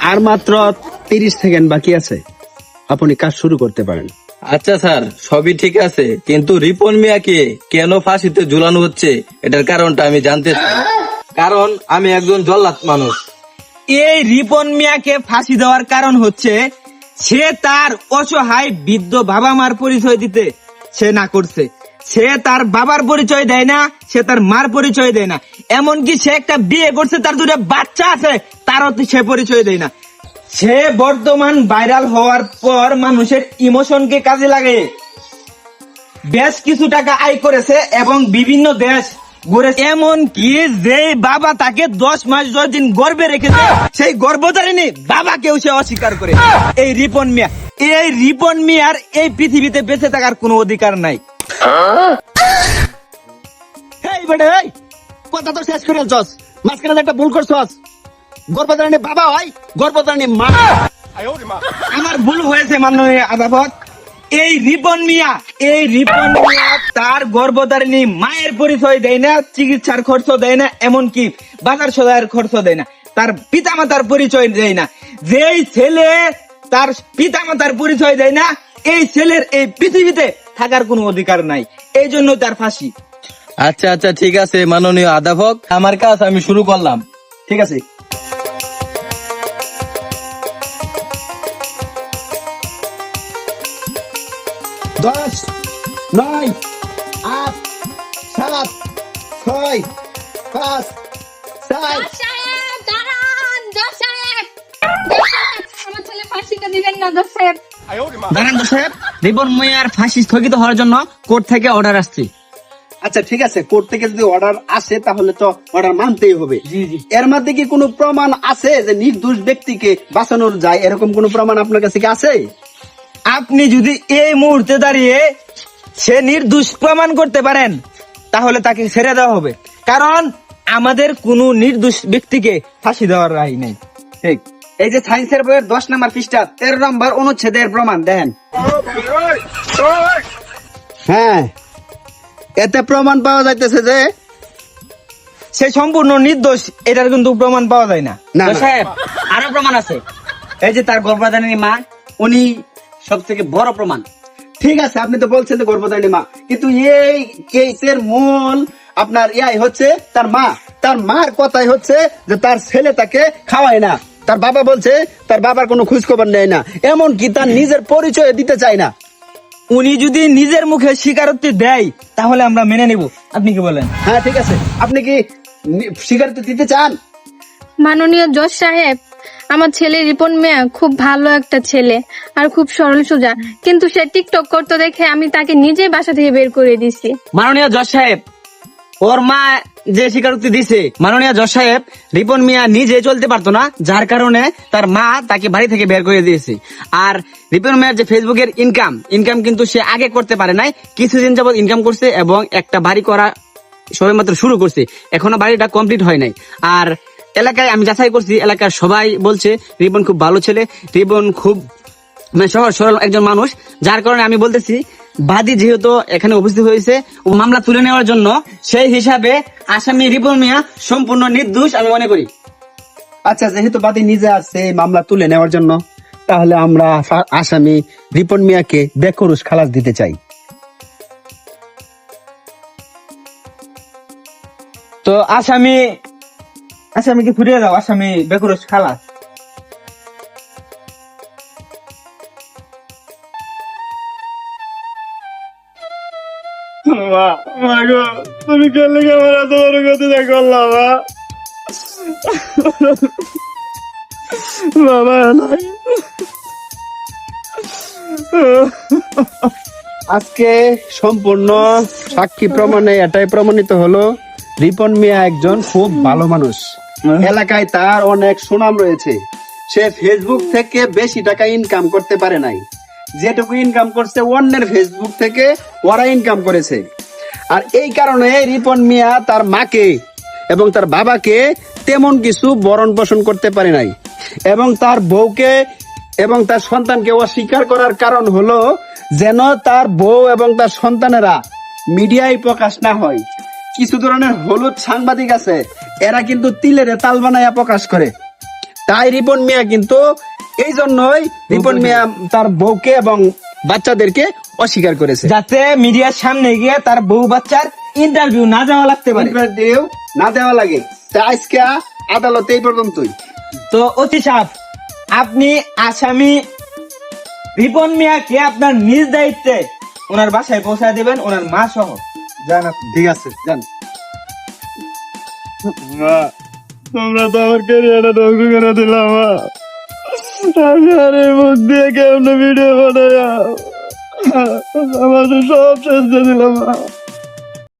আর মাত্র তিরিশ সেকেন্ড বাকি আছে। আপনি কাজ শুরু করতে পারেন। আচ্ছা স্যার সবই ঠিক আছে কিন্তু রিপন মিয়াকে কেন ফাঁসিতে ঝুলানো হচ্ছে? এটার কারণটা আমি জানতে চাই। কারণ আমি একজন জল্লাদ মানুষ। এই রিপন মিয়াকে ফাঁসি দেওয়ার কারণ হচ্ছে সে তার অসহায় বৃদ্ধ বাবা মার পরিচয় দিতে সে না করছে। সে তার বাবার পরিচয় দেয় না, সে তার মার পরিচয় দেয় না। এমনকি সে একটা বিয়ে করছে, তার দুটো বাচ্চা আছে, তারও সে পরিচয় দেয় না। সে বর্তমান ভাইরাল হওয়ার পর মানুষের ইমোশনকে কাজে লাগে। বেশ কিছু টাকা আয় করেছে এবং বিভিন্ন দেশ ঘুরে এমন কি যে বাবা তাকে দশ মাস দশ দিন গর্বে রেখেছে? সেই গর্ভধারিণী বাবাকেও সে অস্বীকার করে। এই রিপন মিয়া, এই রিপন মিয়ার এই পৃথিবীতে বেঁচে থাকার কোনো অধিকার নাই। কথা তো শেষ করে চস মাঝখানে একটা ভুল করছস। গর্ভধারণী বাবা হয়, গর্ভধারণী মা। আমার ভুল হয়েছে মাননীয় আদালত। এই রিপন মিয়া, এই রিপন মিয়া তার গর্ভধারিণী মায়ের পরিচয় দেয় না চিকিৎসার খরচ দেয় না এমনকি বাজার সদায়ের খরচ দেয় না। তার পিতামাতার পরিচয় দেয় না। যেই ছেলে তার পিতামাতার পরিচয় দেয় না এই ছেলের এই পৃথিবীতে থাকার কোনো অধিকার নাই। এই জন্য তার ফাঁসি। আচ্ছা আচ্ছা ঠিক আছে মাননীয় আদাভক আমার কাজ আমি শুরু করলাম। ঠিক আছে। দশ নয় আট সাত ছয় পাঁচ চার জজ সাহেব দাঁড়ান সাহেব জজ সাহেব, আমার ছেলে ফাঁসিটা দিবেন না জজ সাহেব দাঁড়ান তো সাহেব রিপন মিয়ার ফাঁসি স্থগিত হওয়ার জন্য কোর্ট থেকে অর্ডার আসছে। আচ্ছা ঠিক আছে কোর্ট থেকে যদি অর্ডার আসে তাহলে তো অর্ডার মানতেই হবে। এর মধ্যে কি কোনো প্রমাণ আছে যে নির্দোষ ব্যক্তিকে বাঁচানোর যায়? এরকম কোনো প্রমাণ আপনার কাছে কি আছে? আপনি যদি এই মুহূর্তে দাঁড়িয়ে সে নির্দোষ প্রমাণ করতে পারেন তাহলে তাকে ছেড়ে দেওয়া হবে। কারণ আমাদের কোনো নির্দোষ ব্যক্তিকে ফাঁসি দেওয়ার রায় নেই। ঠিক। এই যে সায়েন্সের বইয়ের দশ নাম্বার পৃষ্ঠা তেরো নম্বর অনুচ্ছেদের প্রমাণ দেন হ্যাঁ। এতে প্রমাণ পাওয়া যাইতেছে যে সে সম্পূর্ণ নির্দোষ এটার কিন্তু প্রমাণ পাওয়া যায় না। সাহেব আরও প্রমাণ আছে। এই যে তার গর্ভধারিণী মা উনি সব থেকে বড় প্রমাণ। ঠিক আছে আপনি তো বলছেন যে গর্ভধারিণী মা। কিন্তু এই কেসের মূল আপনার ইয়াই হচ্ছে তার মা। তার মার কথাই হচ্ছে যে তার ছেলে তাকে খাওয়ায় না। তার বাবা বলছে তার বাবার কোনো খোঁজ খবর নেয় না। এমন কি তার নিজের পরিচয় দিতে চায় না। উনি যদি নিজের মুখে স্বীকারোক্তি দেয় তাহলে আমরা মেনে নিব। আপনি কি বলেন? হ্যাঁ ঠিক আছে। আপনি কি স্বীকারোক্তি দিতে চান? মাননীয় জজ সাহেব আমার ছেলে রিপন মিয়া খুব ভালো একটা ছেলে আর খুব সরল সোজা। কিন্তু সে টিকটক করতে দেখে আমি তাকে নিজে বাসা থেকে বের করে দিছি। মাননীয় জজ সাহেব, ওর মা যে স্বীকারোক্তি দিছে, মাননীয় জজ সাহেব, রিপন মিয়া নিজে চলতে পারতো না, যার কারণে তার মা তাকে বাড়ি থেকে বের করে দিয়েছে। আর রিপন মিয়ার যে ফেসবুকের ইনকাম ইনকাম কিন্তু সে আগে করতে পারে নাই, কিছুদিন যাবত ইনকাম করছে এবং একটা বাড়ি করা সবেমাত্র শুরু করছে। এখনও বাড়িটা কমপ্লিট হয় নাই। আর এলাকায় আমি যাচাই করছি, এলাকার সবাই বলছে, রিপন খুব ভালো ছেলে, রিপন খুব মানে সহজ, সরল একজন মানুষ। যার কারণে আমি বলতেছি, বাদী যেহেতু এখানে উপস্থিত হয়েছে, ও মামলা তুলে নেওয়ার জন্য, সেই হিসাবে আসামি রিপন মিয়া সম্পূর্ণ নির্দোষ আমি মনে করি। আচ্ছা যেহেতু বাদী নিজে আসছে মামলা তুলে নেওয়ার জন্য, তাহলে আমরা আসামি রিপন মিয়াকে বেকরুশ খালাস দিতে চাই। তো আসামি আসামিকে ফিরিয়ে দাও আসামি বেকুরস খালাস। মা মা গো তুমি আমার এত বড় করলাম মা? বাবা নাই। আজকে সম্পূর্ণ সাক্ষী প্রমাণে এটাই প্রমাণিত হলো। রিপন মিয়া একজন খুব ভালো মানুষ। এলাকায় তার অনেক সুনাম রয়েছে। সে ফেসবুক থেকে বেশি টাকা ইনকাম করতে পারে নাই। যেটুকু ইনকাম করছে অন্যের ফেসবুক থেকে ওরা ইনকাম করেছে। আর এই কারণে রিপন মিয়া তার মাকে এবং তার বাবাকে তেমন কিছু বরণ পোষণ করতে পারে নাই। এবং তার বউকে এবং তার সন্তানকে অস্বীকার করার কারণ হলো যেন তার বউ এবং তার সন্তানেরা মিডিয়ায় প্রকাশ না হয়। কিছু ধরনের হলুদ সাংবাদিক আছে। এরা কিন্তু তিলের তাল বানাইয়া প্রকাশ করে। তাই রিপন মিয়া কিন্তু এই জন্যই রিপন মিয়া তার বউকে এবং বাচ্চাদেরকে অস্বীকার করেছে। যাতে মিডিয়ার সামনে গিয়ে তার বউ বাচ্চার ইন্টারভিউ না যাওয়া লাগতে পারে। ইন্টারভিউ না দেওয়া লাগে। তাই আজকে আদালতে এই পর্যন্তই। তো অতি সাপ আপনি আসামি রিপন মিয়াকে আপনার নিজ দায়িত্বে ওনার বাসায় পৌঁছায় দেবেন ওনার মা সহ। জান ঠিক আছে যান তোমরা তো আমার ক্যারিয়ারটা ধ্বংস করে দিলাম মা। আমি মুখ দিয়ে কেমন ভিডিও বানায় আমার সব শেষ করে দিলাম, মা।